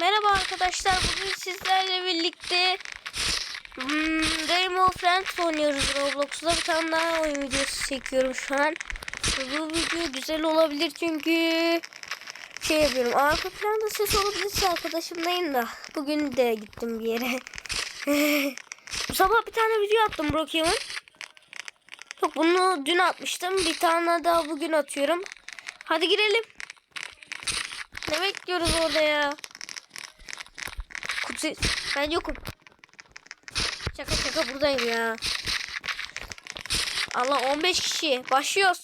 Merhaba arkadaşlar. Bugün sizlerle birlikte hmm, Rainbow Friends oynuyoruz Roblox'ta. Bir tane daha oyun videosu çekiyorum şu an. Bu video güzel olabilir çünkü şey yapıyorum. Arka planda ses olabilirse arkadaşımdayım da. Bugün de gittim bir yere. Bu sabah bir tane video attım Brokeman. Yok bunu dün atmıştım. Bir tane daha bugün atıyorum. Hadi girelim. Ne bekliyoruz orada ya? Kutsi ben yokum. Şaka şaka buradayım ya. Allah 15 kişi. Başlıyoruz.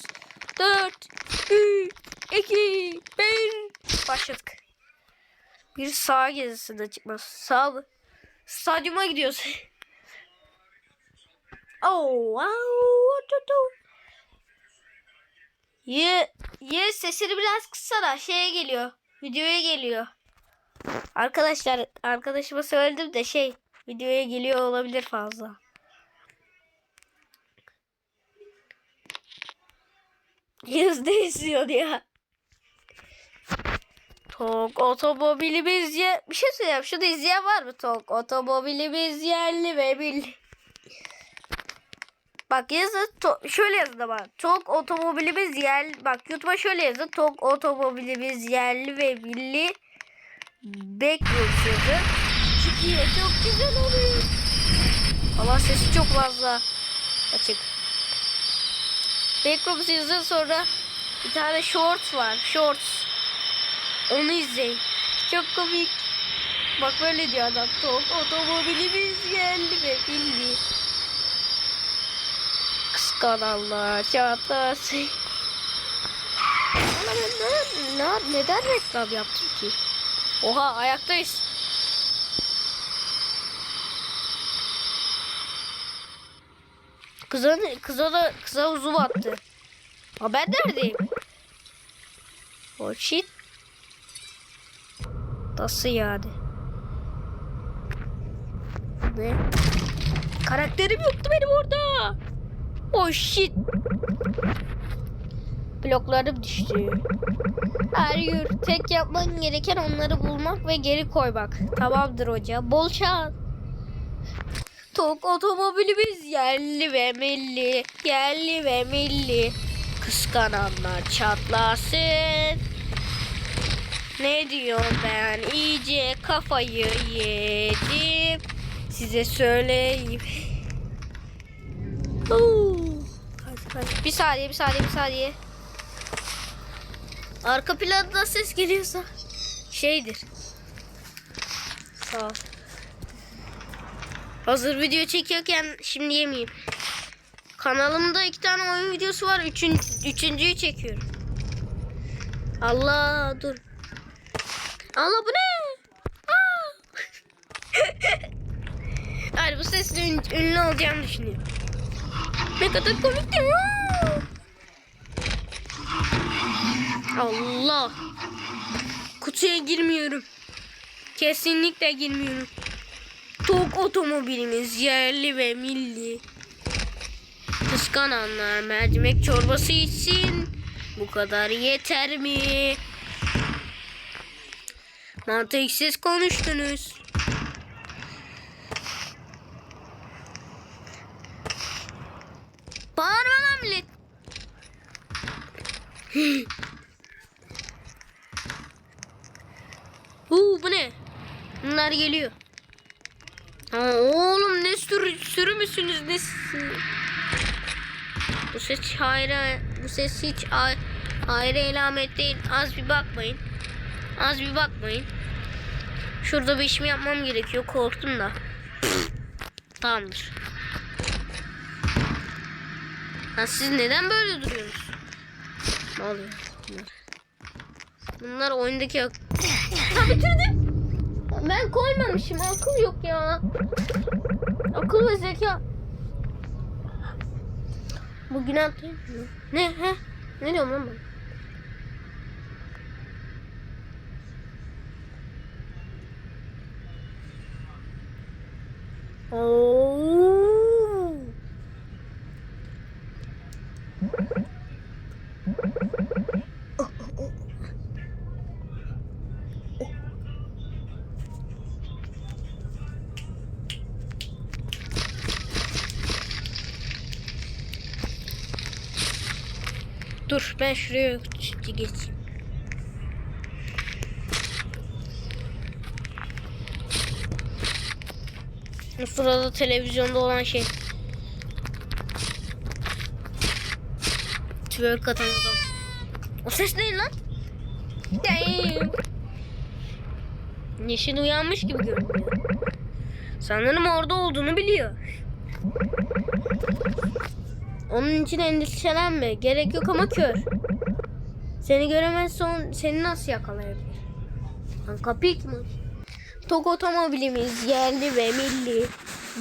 4 3 2 1 Başladık. Bir sağ gezisinde çıkmaz. Sağ mı? Stadyuma gidiyoruz. oh, wow. Ye, ye sesini biraz kıssana. Şeye geliyor. Videoya geliyor. Arkadaşlar arkadaşıma söyledim de şey videoya geliyor olabilir fazla. Yüzde izliyor ya. Tok otomobilimiz ye... Bir şey söyleyeyim. Şunu izleyen var mı? Tok otomobilimiz yerli ve milli. Bak yazı to- şöyle yazın ama. Tok otomobilimiz yerli. Bak YouTube'a şöyle yazın. Tok otomobilimiz yerli ve milli. Bekliyoruz yazın. Çıkıyor. Çok güzel oluyor. Allah sesi çok fazla açık. Backrooms yazın sonra bir tane shorts var. Shorts. Onu izleyin. Çok komik. Bak böyle diyor adam. Tok otomobilimiz geldi ve milli. Kıskananlar çatlasın. Ama ben ne, ne, neden reklam yaptım ki? Oha ayaktayız. Kıza, kıza da kıza uzun attı. Ha ben neredeyim? Oh shit. Nasıl yani? Ne? Karakterim yoktu benim orada. Oh shit. Bloklarım düştü. Gün tek yapman gereken onları bulmak ve geri koymak. Tamamdır hoca. Bol şans. Tok otomobilimiz yerli ve milli. Yerli ve milli. Kıskananlar çatlasın. Ne diyorum ben iyice kafayı yedim. Size söyleyeyim. Oo. Bir saniye bir saniye bir saniye. Arka planda ses geliyorsa şeydir. Sağ ol. Hazır video çekiyorken şimdi yemeyeyim. Kanalımda iki tane oyun videosu var. Üçün, üçüncüyü çekiyorum. Allah dur. Allah bu ne? Hayır bu sesle ün- ünlü olacağını düşünüyorum. Ne kadar komik değil mi? Allah. Kutuya girmiyorum. Kesinlikle girmiyorum. Tok otomobilimiz yerli ve milli. Kıskananlar mercimek çorbası içsin. Bu kadar yeter mi? Mantıksız konuştunuz. Bağırma lan millet. Huu bu ne? Bunlar geliyor. Aa, oğlum ne sürü, sürü müsünüz ne Bu ses hayra bu ses hiç ay, hayra elamet değil. Az bir bakmayın. Az bir bakmayın. Şurada bir işimi yapmam gerekiyor. Korktum da. Tamamdır. Ha, siz neden böyle duruyorsunuz? Ne oluyor? Bunlar, oyundaki bitirdim. Ben koymamışım. Akıl yok ya. Akıl ve zeka. Bugün atayım mı? Ne? He? Ne diyorum lan ben? Oo. Ben şuraya geçeyim. Bu sırada televizyonda olan şey. Twerk atan adam. O ses ne lan? Damn. Yeşil uyanmış gibi görünüyor. Sanırım orada olduğunu biliyor. Onun için endişelenme. Gerek yok ama kör. Seni göremezse on, seni nasıl yakalayabilir? Kim aç? Tok otomobilimiz yerli ve milli.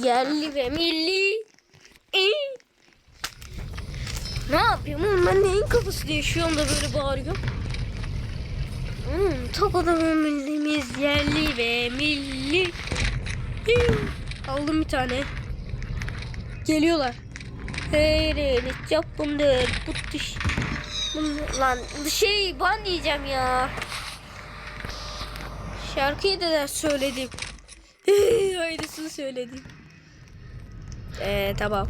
Yerli ve milli. İyi. Ne yapıyorum oğlum ben neyin kafası yaşıyorum da böyle bağırıyorum. Hmm, tok otomobilimiz yerli ve milli. İyi. Aldım bir tane. Geliyorlar. Hey, yapımdır. Bu dış. Bunu- Lan şey ban diyeceğim ya. Şarkıyı da söyledim. Aynısını söyledim. Ee, tamam.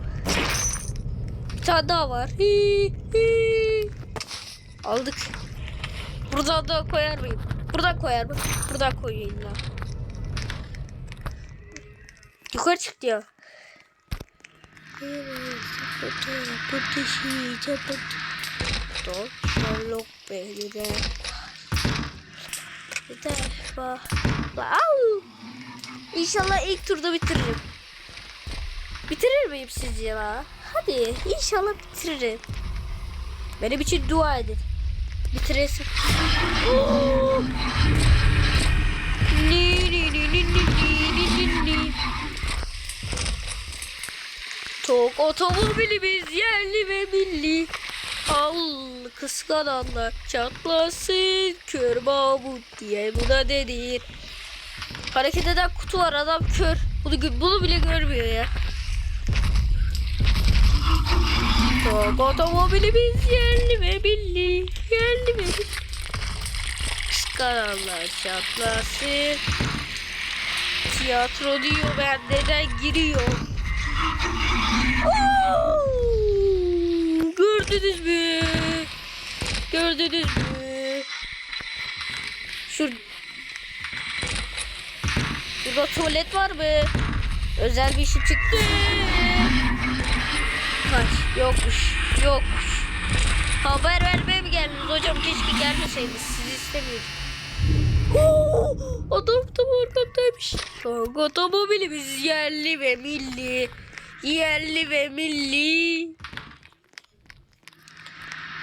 Bir tane daha var. Aldık. Buradan da koyar mıyım? Buradan koyar mı? Buradan koyayım illa. Yukarı çıktı ya. Sherlock Bey'de. Bir de bak. Au! İnşallah ilk turda bitiririm. Bitirir miyim sizce la? Hadi inşallah bitiririm. Benim için dua edin. Bitiresin. Oo! Ni ni ni ni ni Tok otomobilimiz yerli ve milli. Al kıskananlar çatlasın kör Mahmut diye buna denir. Hareket eden kutu var adam kör. Bunu, bunu bile görmüyor ya. Tok otomobilimiz yerli ve milli. Yerli ve milli. Kıskananlar çatlasın. Tiyatro diyor ben neden giriyor. Gördünüz mü? Gördünüz mü? Şur Burada tuvalet var mı? Özel bir şey çıktı. Kaç? Yokmuş. Yokmuş. Haber vermeye mi geldiniz hocam? Keşke gelmeseydiniz. Sizi istemiyorum. Oo, Adam tam arkamdaymış. Tok otomobilimiz yerli ve milli. Yerli ve milli.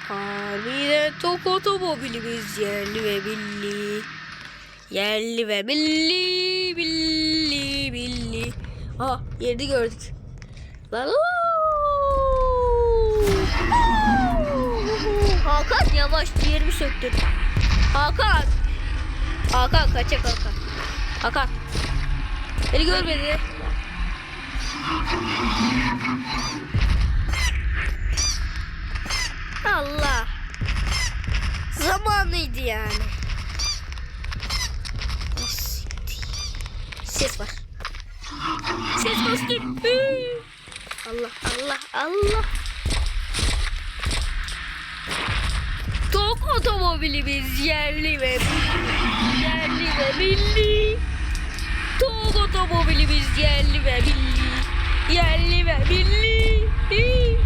Harbiden tok otomobilimiz yerli ve milli. Yerli ve milli, milli, milli. Ah yerini gördük. Lan Hakan yavaş ciğerimi söktün. Hakan. Hakan kaçak Hakan. Hakan. Beni görmedi. Allah. Zamanıydı yani. Ses var. Ses bastım. Allah Allah Allah. Tok otomobilimiz yerli ve milli. Yerli ve milli. Tok otomobilimiz yerli ve milli. Yerli ve milli.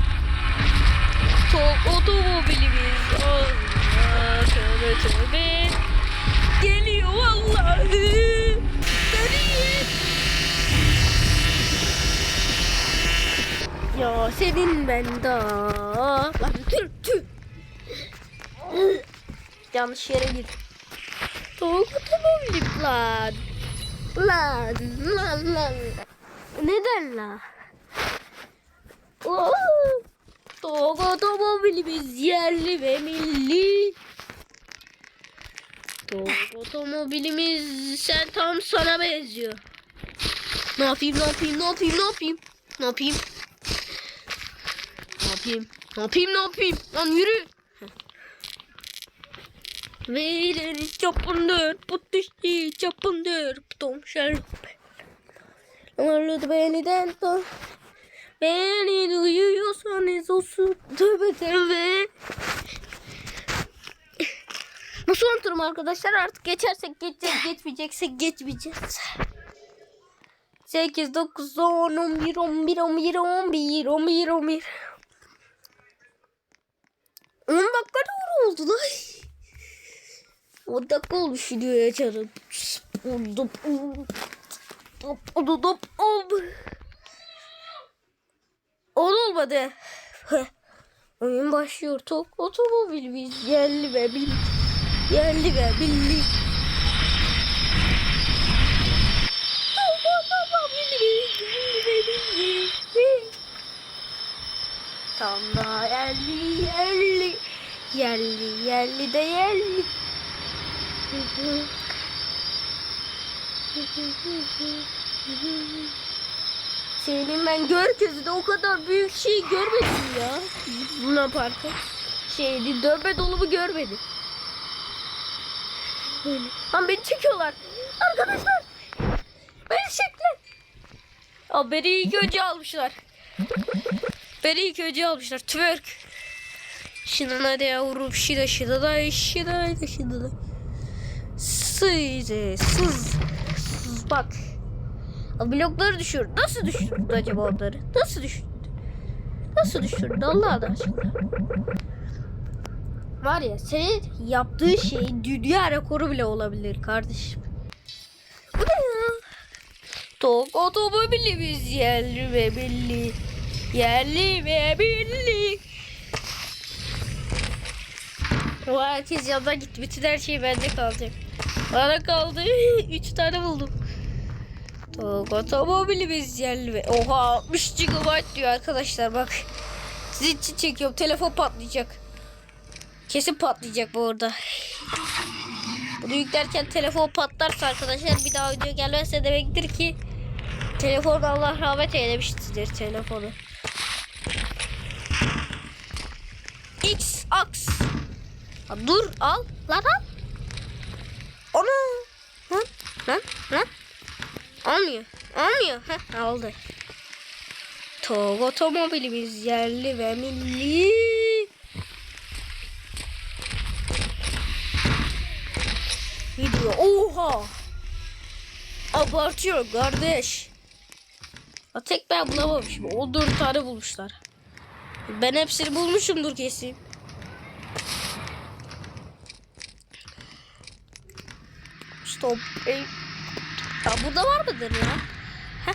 Tok otomobilimiz Allah tövbe tövbe. Geliyor vallahi. Döneyim Ya senin ben daha Lan tüh tüh. Yanlış yere gir. Tok otomobilim lan. Lan lan lan Neden lan Oo. Tok otomobilimiz yerli ve milli. Otomobilimiz sen tam sana benziyor. Ne yapayım ne yapayım ne yapayım ne yapayım? Ne yapayım? Ne yapayım? Ne yapayım ne yapayım? Lan yürü. Veilen çapındır, putuşti çapındır, putum şerpe. Amarlı beniden to. Beni duyuyorsanız olsun tövbe tövbe. son turum arkadaşlar artık geçersek geçeceğiz geçmeyeceksek geçmeyeceğiz. 8, 9, 10, 11, 11, 11, 11, 11, 11. 10 dakika doğru oldu lan. 10 dakika olmuş videoya canım. Dop, oldu, dop, oldu. Ol olmadı. Oyun başlıyor. Tok otomobil biz yerli ve milli. Yerli ve milli. Tam da yerli yerli. Yerli yerli de yerli. Senin ben Görkez'de o kadar büyük şey görmedim ya. Luna Park'ta. Şeydi dövme dolumu görmedim. Böyle. Lan beni çekiyorlar. Arkadaşlar. Beni çektiler. Aa, beni ilk önce almışlar. Beni ilk önce almışlar. Twerk. Şimdi hadi yavrum. Şida şida da şida da şida da. Sıydı. Sız. Bak. Blokları düşürdü. Nasıl düşürdü acaba onları? Nasıl düşürdü? Nasıl düşürdü Allah aşkına? Var ya senin yaptığın şey dünya rekoru bile olabilir kardeşim. Tok otomobilimiz yerli ve milli. Yerli ve milli. O herkes yandan gitti. Bütün her şey bende kalacak. Bana kaldı. Üç tane buldum. Otomobilimiz yerli. Oha 60 GB diyor arkadaşlar bak. Sizin çekiyorum. Telefon patlayacak. Kesin patlayacak bu arada. Bunu yüklerken telefon patlarsa arkadaşlar bir daha video gelmezse demektir ki telefon Allah rahmet eylemiştir telefonu. X. Ha, dur al lan al. Ana. Lan lan lan. Almıyor. Almıyor. Heh, aldı. Tog otomobilimiz yerli ve milli. Video. Oha. Abartıyor kardeş. Ya tek ben bulamamışım. 14 tane bulmuşlar. Ben hepsini bulmuşumdur kesin. Stop. Ey. Ya burada var mıdır ya? Heh.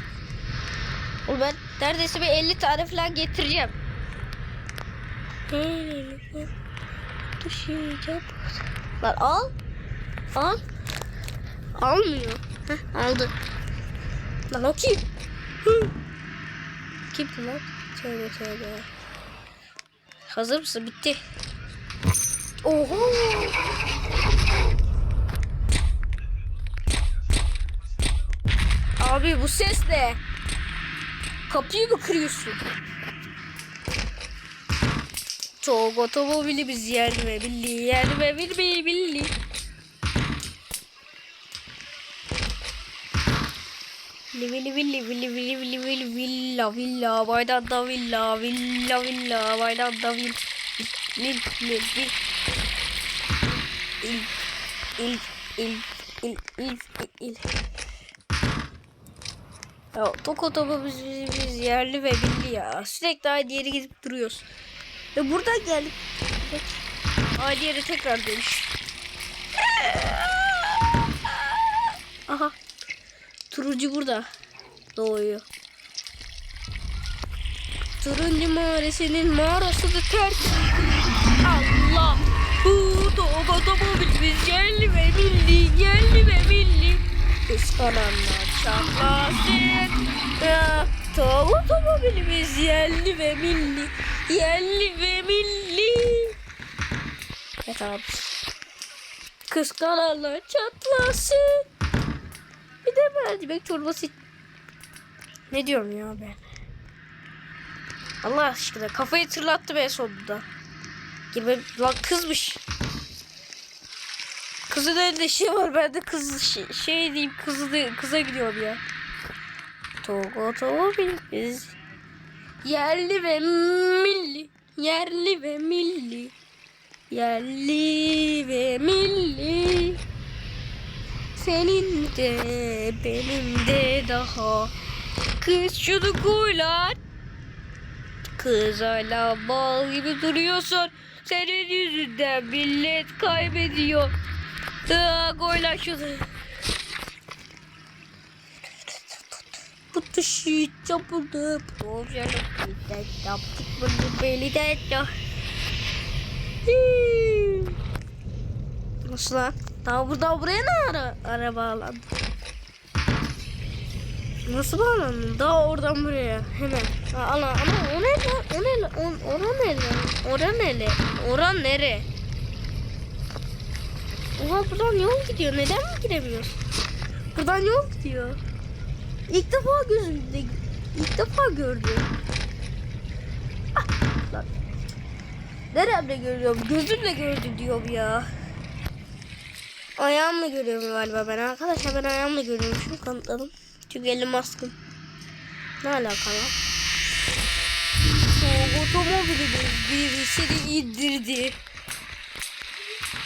Oğlum ben neredeyse bir 50 tane falan getireceğim. Düşeceğim. Lan al. Al. Almıyor. Heh, aldı. Lan o kim? Kimdi lan? Tövbe tövbe. Hazır mısın? Bitti. Oho. Abi bu ses ne? Kapıyı mı kırıyorsun? Çok otomobilimiz yerli ve milli, yerli ve milli, milli. Villi villi villi villi villi villi villa villa baydanda villa villa villa baydanda vil vil vil vil il il il il il il ya tok otobüs biz, biz yerli ve milli ya sürekli aynı yere gidip duruyoruz ve buradan geldik aynı yere tekrar dönüş aha Turuncu burada doğuyor. Turuncu mağarasının mağarası da terk. Allah! Bu doğu otomobilimiz yerli ve milli, yerli ve milli. Kıskananlar çatlasın. Ya, doğu otomobilimiz yerli ve milli, yerli ve milli. Evet abi. Kıskananlar çatlasın. Bir de mercimek çorbası. Ne diyorum ya ben? Allah aşkına kafayı tırlattı be sonunda. Gibi lan kızmış. Kızın elinde şey var bende kız şey, şey diyeyim kızı da- kıza gidiyorum ya. Tok otomobil biz. Yerli ve milli. Yerli ve milli. Yerli ve milli Senin de benim de daha Kız şunu kuylar Kız hala bal gibi duruyorsun Senin yüzünden millet kaybediyor Aa, koylar şunu Bu dışı çapuldu Olacak Yaptık bunu belli de Nasıl lan? Daha buradan buraya ne ara, ara bağlandı? Nasıl bağlandın? Daha oradan buraya hemen. Ha, ana ana o ne? O ne? O, ora ne lan? Ora nere? Ora nere? Oha buradan yol gidiyor. Neden mi giremiyoruz? Buradan yol gidiyor. İlk defa gözümde ilk defa gördüm. Ah, lan. Görüyorum? Gözümle gördüm diyorum ya. Ayağımla görüyorum galiba ben. Arkadaşlar ben ayağımla görüyorum. Şunu kanıtladım. Çünkü elim maskım. Ne alaka lan? O otomobili birisi de indirdi.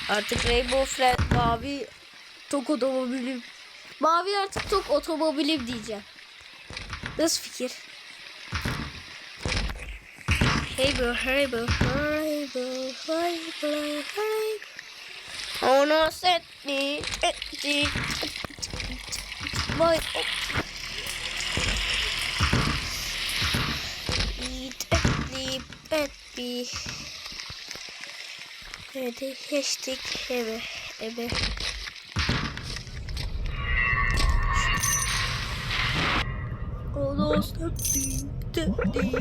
Artık Rainbow Friend mavi tok otomobilim. Mavi artık tok otomobilim diyeceğim. Nasıl fikir? Hey bro, hey bro, hey Onu set me, etti. Vay. Eat, etti, etti. Hadi geçtik eve, eve. Set me, etti, etti.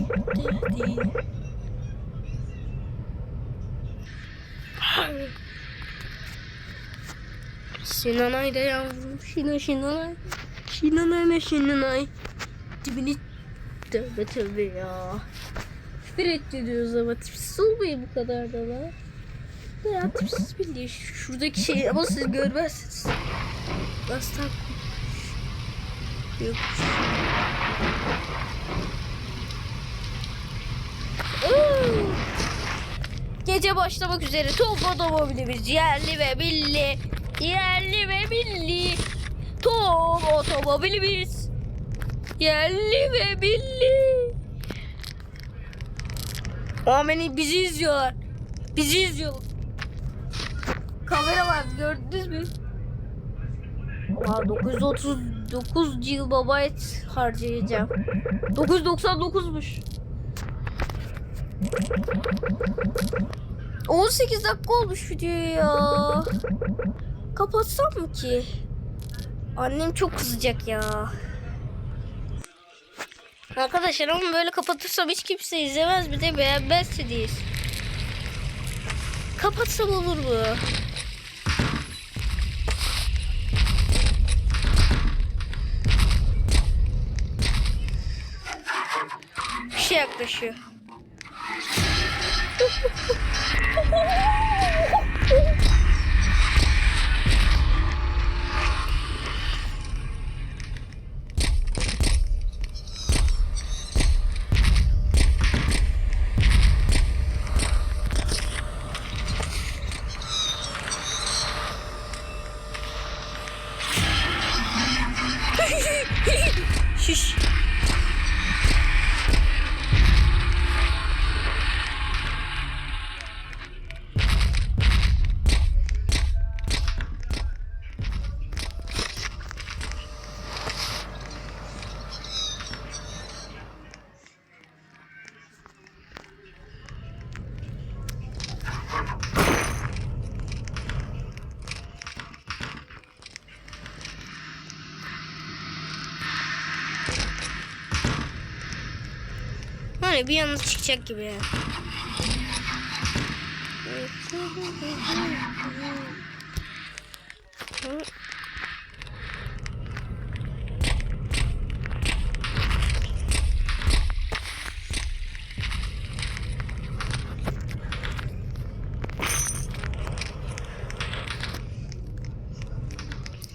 Şinanay da yavrum. Şina şinanay. Şinanay ne şinanay. Dibini tövbe tövbe ya. Küfür ettiriyoruz ama tipsiz olmayın bu kadar da lan. Ne ya tipsiz bildiğin şuradaki şey ama siz görmezsiniz. Nasıl? Yok. Gece başlamak üzere top otomobilimiz yerli ve milli. Yerli ve milli. Top otomobilimiz. Yerli ve milli. Amenin bizi izliyorlar. Bizi izliyorlar. Kamera var gördünüz mü? Aa, 939 GB harcayacağım. 999'muş. 18 dakika olmuş video ya. Kapatsam mı ki? Annem çok kızacak ya. Arkadaşlar ama böyle kapatırsam hiç kimse izlemez bir de beğenmezsiniz. Kapatsam olur mu? Bir Hani bir yalnız çıkacak gibi ya.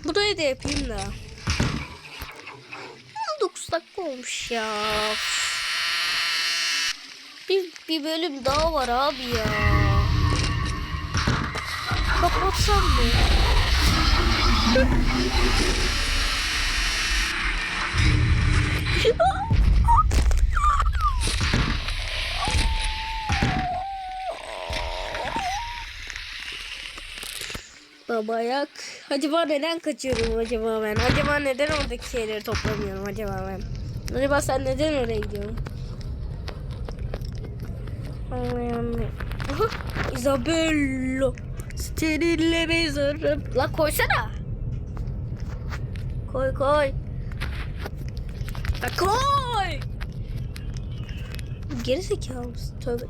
Bu da da yapayım da. 9 dakika olmuş ya. Bir, bir bölüm daha var abi ya. Kapatsam mı? Baba yak. Acaba neden kaçıyorum acaba ben? Acaba neden oradaki şeyleri toplamıyorum acaba ben? Acaba sen neden oraya gidiyorsun? Anlayamıyorum. Aha, Isabello. Sterillere zarım. La koysana. Koy koy. La koy. Geri zekalı mısın? Tövbe.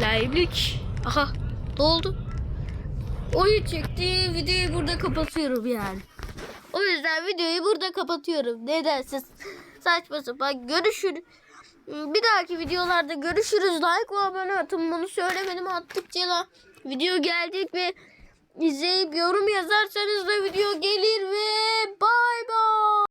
Live'lik. Aha doldu. Oyun çekti. Videoyu burada kapatıyorum yani. O yüzden videoyu burada kapatıyorum. Nedense saçma sapan görüşürüz. Ee, bir dahaki videolarda görüşürüz. Like ve abone atın. Bunu söylemedim attıkça video geldik ve izleyip yorum yazarsanız da video gelir ve bay bay.